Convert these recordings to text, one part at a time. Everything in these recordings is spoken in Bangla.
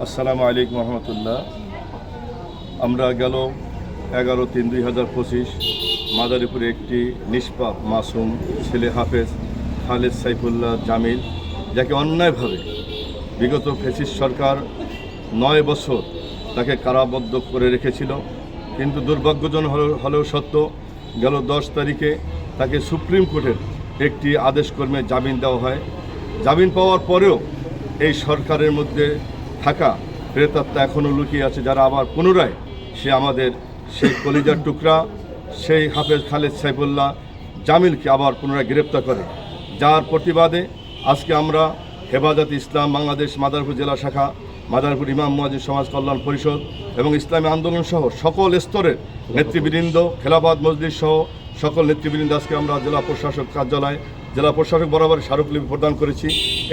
আসসালামু আলাইকুম রহমতুল্লাহ। আমরা গেল এগারো তিন দুই হাজার পঁচিশ মাদারীপুরে একটি নিষ্পাপ মাসুম ছেলে হাফেজ খালেদ সাইফুল্লাহ জামিল, যাকে অন্যায়ভাবে বিগত ফেসিস সরকার নয় বছর তাকে কারাবদ্ধ করে রেখেছিল। কিন্তু দুর্ভাগ্যজনক হলেও- হলেও সত্য, গেল দশ তারিখে তাকে সুপ্রিম কোর্টের একটি আদেশকর্মে জামিন দেওয়া হয়। জামিন পাওয়ার পরেও এই সরকারের মধ্যে থাকা প্রেতাত্মা এখনও লুকিয়ে আছে, যারা আবার পুনরায় সে আমাদের সেই কলিজার টুকরা, সেই হাফেজ খালেদ সাইফুল্লাহ জামিলকে আবার পুনরায় গ্রেপ্তার করে। যার প্রতিবাদে আজকে আমরা হেফাজত ইসলাম, বাংলাদেশ মাদারপুর জেলা শাখা, মাদারপুর ইমাম মুয়াজিদ সমাজ কল্যাণ পরিষদ এবং ইসলামী আন্দোলন সহ সকল স্তরের নেতৃবৃন্দ খেলাবাদ মসজিদ সহ সকল নেতৃবৃন্দ আজকে আমরা জেলা প্রশাসক কার্যালয়, জেলা প্রশাসক বরাবর স্মারকলিপি প্রদান করেছি।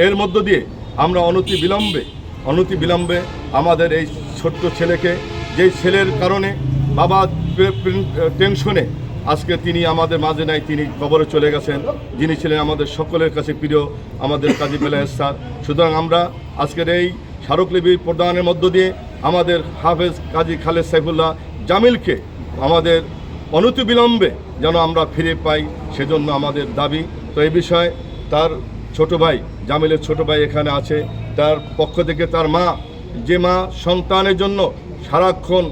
এর মধ্য দিয়ে আমরা অনতি বিলম্বে অনতি বিলম্বে আমাদের এই ছোট্ট ছেলেকে, যেই ছেলের কারণে বাবা টেনশনে আজকে তিনি আমাদের মাঝে নাই, তিনি কবরে চলে গেছেন। যিনি ছিলেন আমাদের সকলের কাছে প্রিয়, আমাদের কাজী বেলায়ের স্যার। সুতরাং আমরা আজকের এই স্মারকলিপি প্রদানের মধ্য দিয়ে আমাদের হাফেজ কাজী খালেদ সাইফুল্লাহ জামিলকে আমাদের অনতি অনতিবিলম্বে যেন আমরা ফিরে পাই, সেজন্য আমাদের দাবি। তো এই বিষয়ে তার ছোট ভাই, জামিলের ছোট ভাই এখানে আছে। তার পক্ষ থেকে তার মা, যে মা সন্তানের জন্য সারাক্ষণ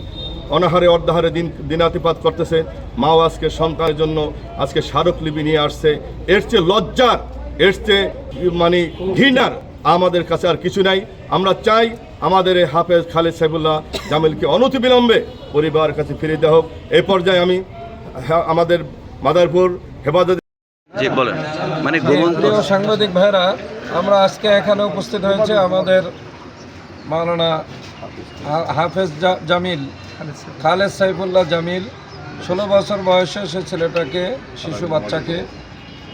অনাহারে অর্ধাহারে দিন, দিনাতিপাত করতেছে, মাও আজকে সন্তানের জন্য আজকে স্মারকলিপি নিয়ে আসছে। এর চেয়ে লজ্জার, এর চেয়ে মানে ঘৃণার আমাদের কাছে আর কিছু নাই। আমরা চাই আমাদের এই হাফেজ খালেদ সাইফুল্লাহ জামিলকে অনতিবিলম্বে পরিবারের কাছে ফিরে দেওয়া হোক। এ পর্যায়ে আমি আমাদের মাদারপুর হেফাজত জি বলেন। মানে প্রিয় সাংবাদিক ভাইরা আমরা আজকে এখানে উপস্থিত হয়েছে আমাদের মাওলানা হাফেজ জামিল খালেদ সাইফুল্লাহ জামিল। ষোলো বছর বয়সে সে ছেলেটাকে শিশু বাচ্চাকে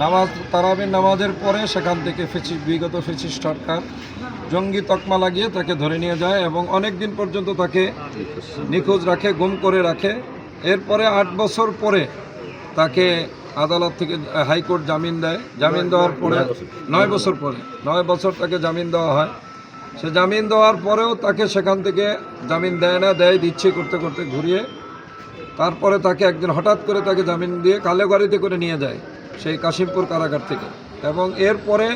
নামাজ তারাবির নামাজের পরে সেখান থেকে ফেসি বিগত ফেসিস সরকার জঙ্গি তকমা লাগিয়ে তাকে ধরে নিয়ে যায় এবং অনেক দিন পর্যন্ত তাকে নিখোঁজ রাখে গুম করে রাখে। এরপরে আট বছর পরে তাকে আদালত থেকে হাইকোর্ট জামিন দেয়। জামিন দেওয়ার পরে নয় বছর। পরে নয় বছর তাকে জামিন দেওয়া হয়। সে জামিন দেওয়ার পরেও তাকে সেখান থেকে জামিন দেয় না দেয় দিচ্ছে করতে করতে ঘুরিয়ে। তারপরে তাকে একদিন হঠাৎ করে তাকে জামিন দিয়ে কালেগাড়িতে করে নিয়ে যায় সেই কাশিমপুর কারাগার থেকে। এবং এরপরে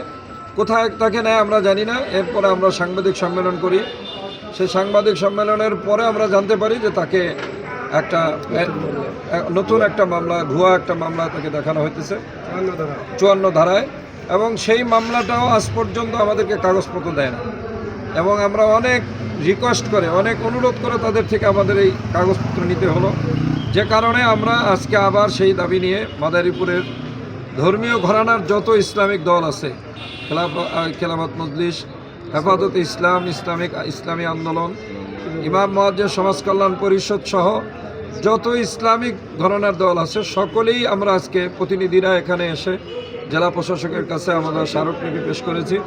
কোথায় তাকে নেয় আমরা জানি না। এরপরে আমরা সাংবাদিক সম্মেলন করি। সেই সাংবাদিক সম্মেলনের পরে আমরা জানতে পারি যে তাকে একটা নতুন একটা মামলা ভুয়া একটা মামলা তাকে দেখানো হইতেছে। চুয়ান্ন ধারায়। এবং সেই মামলাটাও আজ পর্যন্ত আমাদেরকে কাগজপত্র দেয় না। এবং আমরা অনেক রিকোয়েস্ট করে অনেক অনুরোধ করে তাদের থেকে আমাদের এই কাগজপত্র নিতে হলো। যে কারণে আমরা আজকে আবার সেই দাবি নিয়ে মাদারীপুরের ধর্মীয় ঘরানার যত ইসলামিক দল আছে খেলাফ খেলাফত মজলিস হেফাজত ইসলাম ইসলামিক ইসলামী আন্দোলন ইমাম মহাজ্জের সমাজ কল্যাণ পরিষদ সহ যত ইসলামিক ঘরানার দল আছে, সকলেই আমরা আজকে প্রতিনিধিরা এখানে এসে জেলা প্রশাসকের কাছে আমরা স্মারকলিপি পেশ করেছি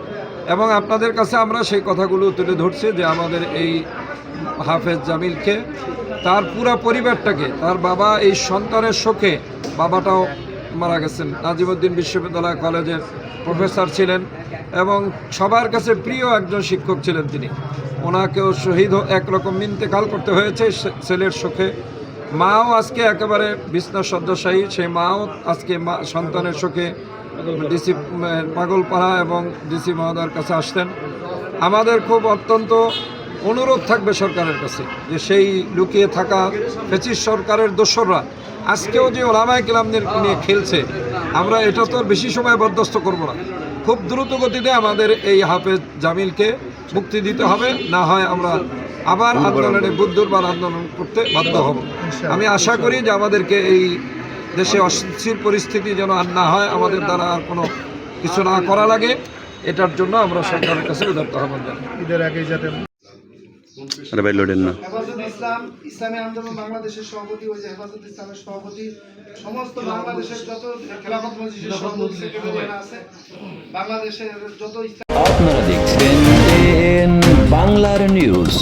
এবং আপনাদের কাছে আমরা সেই কথাগুলো তুলে ধরছি যে আমাদের এই হাফেজ জামিলকে, তার পুরা পরিবারটাকে, তার বাবা এই সন্তানের শোকে বাবাটাও মারা গেছেন। নাজিমুদ্দিন বিশ্ববিদ্যালয় কলেজের প্রফেসর ছিলেন এবং সবার কাছে প্রিয় একজন শিক্ষক ছিলেন তিনি। ওনাকেও শহীদ একরকম ইন্তেকাল করতে হয়েছে ছেলের শোকে। মাও আজকে একেবারে বিছনা শয্যাশায়ী সেই মাও আজকে মা, সন্তানের শোকে ডিসি, পাগলপাড়া এবং ডিসি মহোদয়ের কাছে আসতেন আমাদের খুব অত্যন্ত অনুরোধ থাকবে সরকারের কাছে যে সেই লুকিয়ে থাকা ফেচিস সরকারের দোসররা, আজকেও যে ওলামায় কিলামদের নিয়ে খেলছে, আমরা এটা তো বেশি সময় বরদাস্ত করব না। খুব দ্রুত গতিতে আমাদের এই হাফেজ জামিলকে মুক্তি দিতে হবে, না হয় আমরা আবার আন্দোলনে বুদ্ধবার আন্দোলন করতে বাধ্য হব। আমি আশা করি যে আমাদেরকে এই দেশে অস্থির পরিস্থিতি যেন আর না হয় আমাদের দ্বারা আর কোনো কিছু না করা লাগে। এটার জন্য আমরা সরকারের কাছে উদার্ত আহ্বান জানাই। আরে ভাই লোডেন না। হেফাজত ইসলাম ইসলামী আন্দোলন বাংলাদেশের সভাপতি ওই যে হেফাজত ইসলামের সভাপতি সমস্ত বাংলাদেশের যত খেলাফত মসজিদের সভাপতি সেক্রেটারিরা আছে। বাংলাদেশের যত আপনারা দেখছেন বাংলার নিউজ